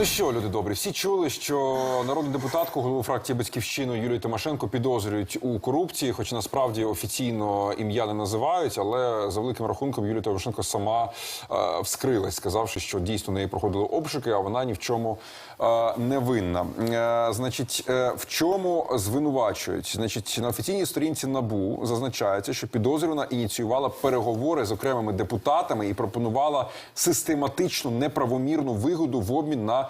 Ну що, люди добрі, всі чули, що народну депутатку, голову фракції Батьківщини Юлію Тимошенко підозрюють у корупції, хоч насправді офіційно ім'я не називають, але за великим рахунком Юлія Тимошенко сама е, вскрилась, сказавши, що дійсно неї проходили обшуки, а вона ні в чому е, не винна. Е, значить, е, в чому звинувачують? Значить, на офіційній сторінці НАБУ зазначається, що підозрювана ініціювала переговори з окремими депутатами і пропонувала систематичну неправомірну вигоду в обмін на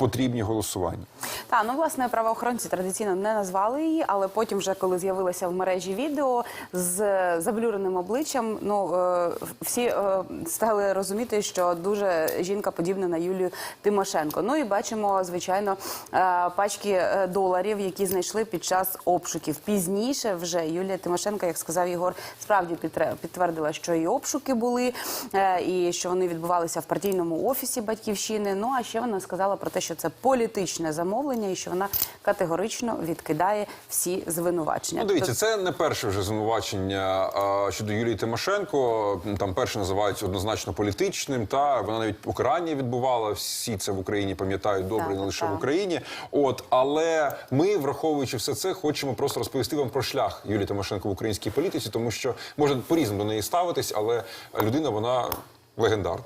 потрібні голосування. Та ну власне правоохоронці традиційно не назвали її, але потім, вже коли з'явилося в мережі відео з заблюреним обличчям, ну е, всі е, стали розуміти, що дуже жінка подібна на Юлію Тимошенко. Ну і бачимо, звичайно, е, пачки е, доларів, які знайшли під час обшуків. Пізніше вже Юлія Тимошенко, як сказав Єгор, справді підтвердила, що і обшуки були, е, і що вони відбувалися в партійному офісі батьківщини. Ну а ще вона сказала про те, що це політичне замовлення, і що вона категорично відкидає всі звинувачення. Ну, дивіться, це не перше вже звинувачення а, щодо Юлії Тимошенко. Там перше називають однозначно політичним. Та вона навіть покарання відбувала. Всі це в Україні пам'ятають добре, Так, не лише так. в Україні. От але ми, враховуючи все це, хочемо просто розповісти вам про шлях Юлії Тимошенко в українській політиці, тому що може по-різному до неї ставитись, але людина вона легендарна.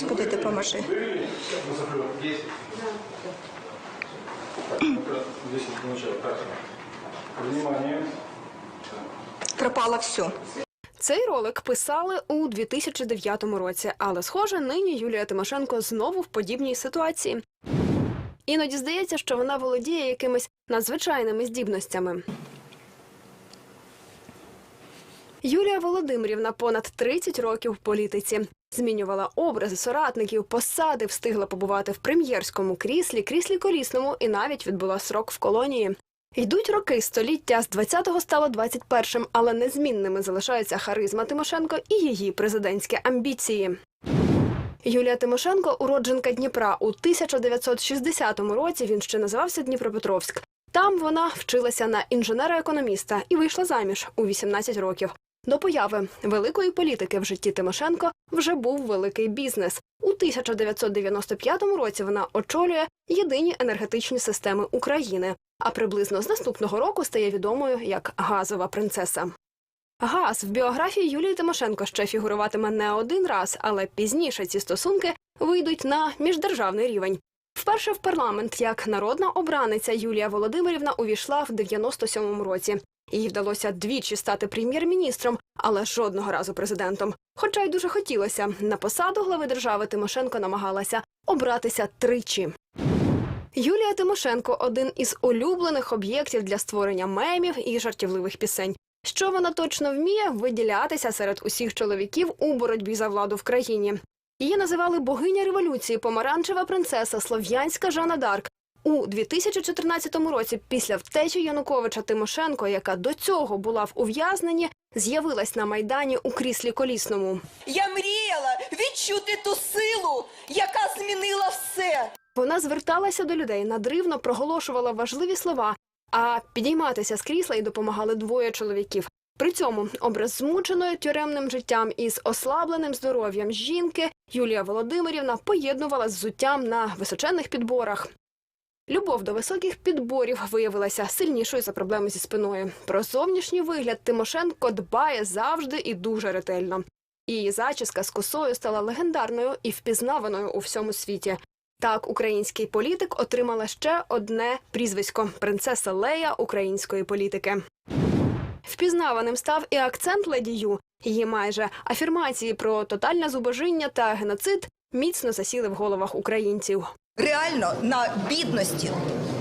Господи, допоможи. Пропало все. Цей ролик писали у 2009 році, але схоже, нині Юлія Тимошенко знову в подібній ситуації. Іноді здається, що вона володіє якимись надзвичайними здібностями. Юлія Володимирівна понад 30 років в політиці. Змінювала образи соратників, посади, встигла побувати в прем'єрському кріслі, кріслі колісному і навіть відбула срок в колонії. Йдуть роки століття з 20-го стало 21-м, але незмінними залишаються харизма Тимошенко і її президентські амбіції. Юлія Тимошенко уродженка Дніпра. У 1960 році він ще називався Дніпропетровськ. Там вона вчилася на інженера-економіста і вийшла заміж у 18 років. До появи великої політики в житті Тимошенко вже був великий бізнес. У 1995 році вона очолює єдині енергетичні системи України, а приблизно з наступного року стає відомою як газова принцеса. Газ в біографії Юлії Тимошенко ще фігуруватиме не один раз, але пізніше ці стосунки вийдуть на міждержавний рівень. Вперше в парламент як народна обраниця Юлія Володимирівна увійшла в 97-му році. Їй вдалося двічі стати прем'єр-міністром, але жодного разу президентом. Хоча й дуже хотілося на посаду глави держави Тимошенко намагалася обратися тричі. Юлія Тимошенко один із улюблених об'єктів для створення мемів і жартівливих пісень. Що вона точно вміє виділятися серед усіх чоловіків у боротьбі за владу в країні. Її називали богиня революції, помаранчева принцеса, слов'янська Жанна Дарк. У 2014 році, після втечі Януковича Тимошенко, яка до цього була в ув'язненні, з'явилась на майдані у кріслі колісному. Я мріяла відчути ту силу, яка змінила все. Вона зверталася до людей, надривно проголошувала важливі слова, а підійматися з крісла їй допомагали двоє чоловіків. При цьому образ змученої тюремним життям із ослабленим здоров'ям жінки Юлія Володимирівна поєднувала з зуттям на височенних підборах. Любов до високих підборів виявилася сильнішою за проблеми зі спиною. Про зовнішній вигляд Тимошенко дбає завжди і дуже ретельно. Її зачіска з косою стала легендарною і впізнаваною у всьому світі. Так, український політик отримала ще одне прізвисько принцеса Лея української політики. Впізнаваним став і акцент леді Ю. Її майже афірмації про тотальне зубожіння та геноцид міцно засіли в головах українців. Реально на бідності,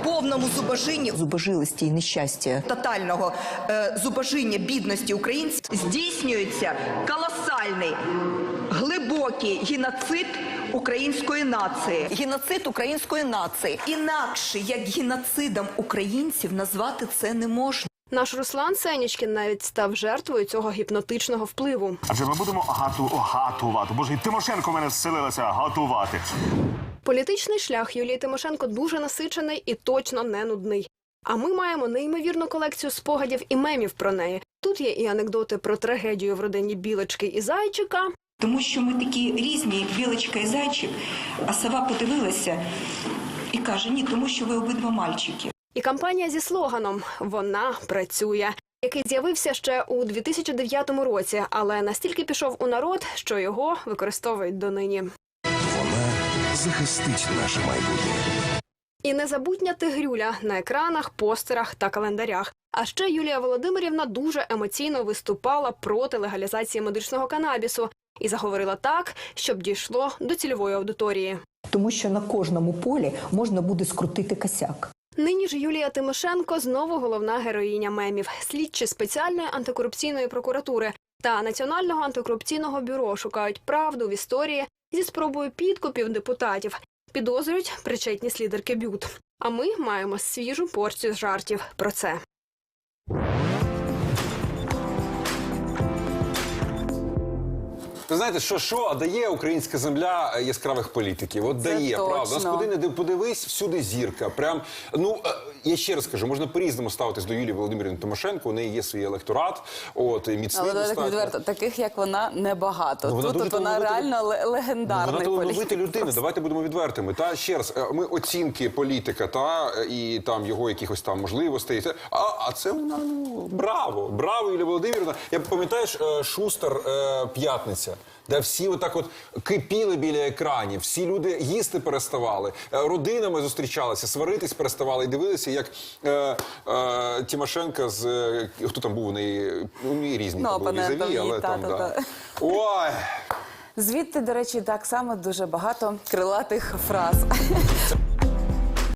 повному зубожинні, зубожилості і нещастя. тотального е, зубожіння бідності українців здійснюється колосальний, глибокий геноцид української нації. Геноцид української нації. Інакше як геноцидом українців назвати це не можна. Наш Руслан Сенічкін навіть став жертвою цього гіпнотичного впливу. Адже ми будемо гату гатувати. Боже, і Тимошенко в мене зселилася гатувати. Політичний шлях Юлії Тимошенко дуже насичений і точно не нудний. А ми маємо неймовірну колекцію спогадів і мемів про неї. Тут є і анекдоти про трагедію в родині білочки і зайчика. Тому що ми такі різні, білочка і зайчик, а сова подивилася і каже: ні, тому що ви обидва мальчики. І кампанія зі слоганом Вона працює, який з'явився ще у 2009 році, але настільки пішов у народ, що його використовують донині. Захистить наше майбутнє. І незабутня тигрюля на екранах, постерах та календарях. А ще Юлія Володимирівна дуже емоційно виступала проти легалізації медичного канабісу і заговорила так, щоб дійшло до цільової аудиторії. Тому що на кожному полі можна буде скрутити косяк. Нині ж Юлія Тимошенко знову головна героїня мемів. Слідчі спеціальної антикорупційної прокуратури та Національного антикорупційного бюро шукають правду в історії зі спробою підкупів депутатів. Підозрюють причетність лідерки Бют. А ми маємо свіжу порцію жартів про це. Ви знаєте, що що, а дає українська земля е, яскравих політиків. От Це дає, правда. Нас куди не подивись, всюди зірка. Прям ну е, я ще раз кажу, можна по-різному ставитись до Юлії Володимирівни Тимошенко. У неї є свій електорат, от і міцний Але так відверто, таких як вона небагато. Ну, вона Тут от вона реально ле- легендарний Вона талановита людина. Давайте будемо відвертими. Та ще раз, е, ми оцінки політика та і там його якихось там можливостей. А, а це вона ну браво, браво, Юлія Володимирівна. Я пам'ятаєш е, Шустер е, п'ятниця. Де всі отак от кипіли біля екранів, всі люди їсти переставали, родинами зустрічалися, сваритись переставали і дивилися, як е, е, Тимошенка з е, хто там був у неї, ну, у неї різні Ну, там були опонентом її, але там та-та-та. да. Ой. Звідти, до речі, так само дуже багато крилатих фраз.